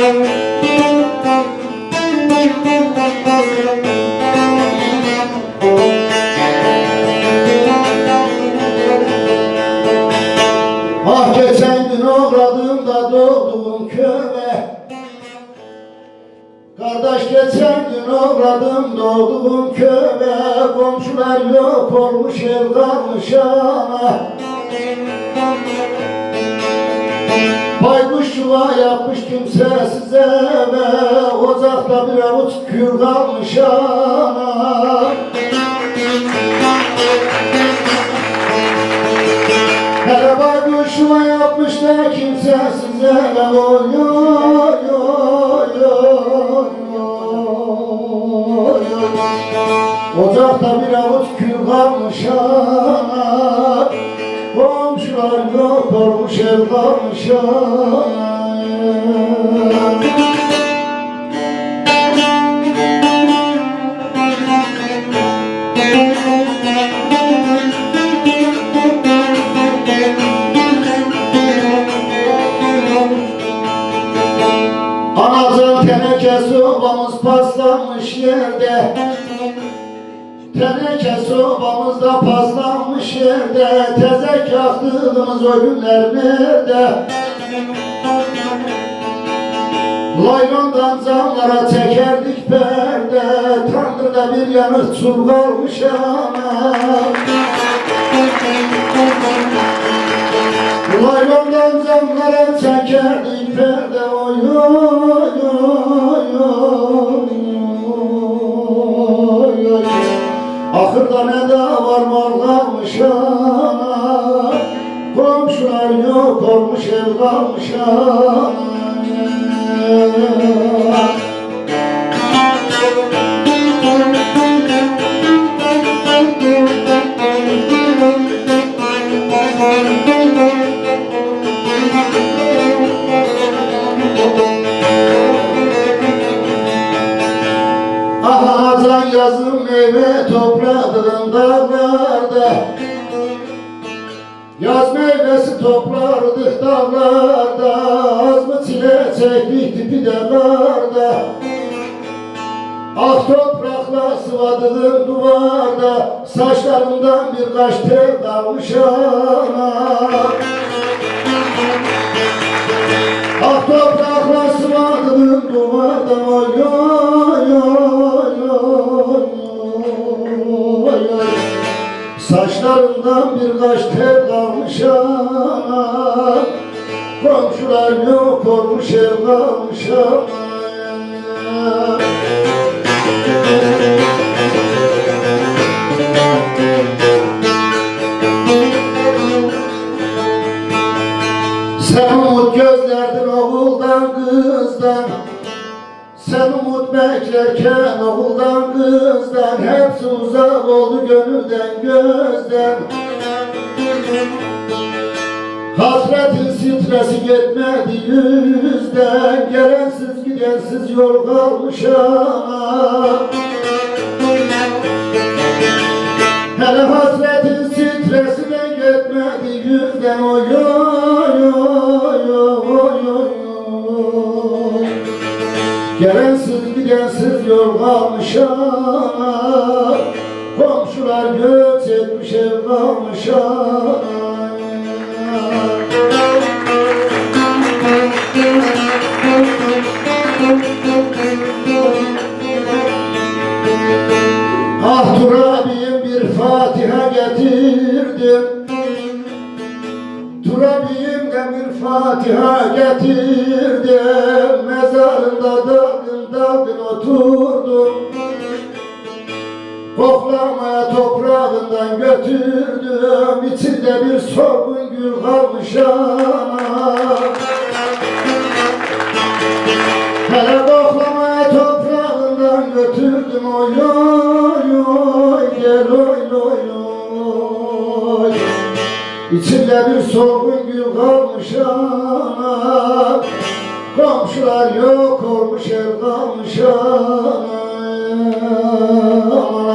Ah geçen gün uğradığımda doğduğum köye Kardeş geçen gün doğduğum köye Komşular yok olmuş el kalmış ana. Baykuş yuva yapmış kimsesiz eve Ocakta bir avuç kül kalmış ana Hele baykuş yuva yapmış da kimsesiz eve Oy oy oy oy oy Ocakta bir avuç kül kalmış ana Ev kalmış ana Anacığım teneke sobamız paslanmış yerde Teneke sobamızda paslanmış yerde Tezek yaktığımız o günler nerede? Laylondan camlara çekerdik perde Tandırda bir yanık çul kalmış ama Laylondan camlara çekerdik perde Komşular yok olmuş ev kalmış yazın meyve topladığım dağlarda Yaz meyvesi toplardık dağlarda Az mı çile çektik tipi de karda Ah toprakla sıvadığım duvarda Saçlarımdan birkaç tel kalmış ana. Ah toprakla sıvadığım duvarda oy oy Saçlarımdan birkaç tel kalmış ana Komşular yok olmuş ev kalmış Sen umut gözlerdin oğuldan kızdan. Sen umut beklerken oğuldan kızdan Hepsi uzak oldu gönülden gözden. Hasretin stresi gitmedi yüzden. Gelensiz gidensiz yol kalmış ana. Hele hasretin Gidensiz yol Komşular göç etmiş ev bir Fatiha getirdim Mezarında dalgın dalgın oturdum Koklamaya toprağından götürdüm İçinde bir sorgun gül kalmış ana Hele koklamaya toprağından götürdüm. Oy oy oy gel oy oy oy. İçinde bir sorgun gül kalmış ana Komşular yok olmuş ev kalmış ana Sağ olasın.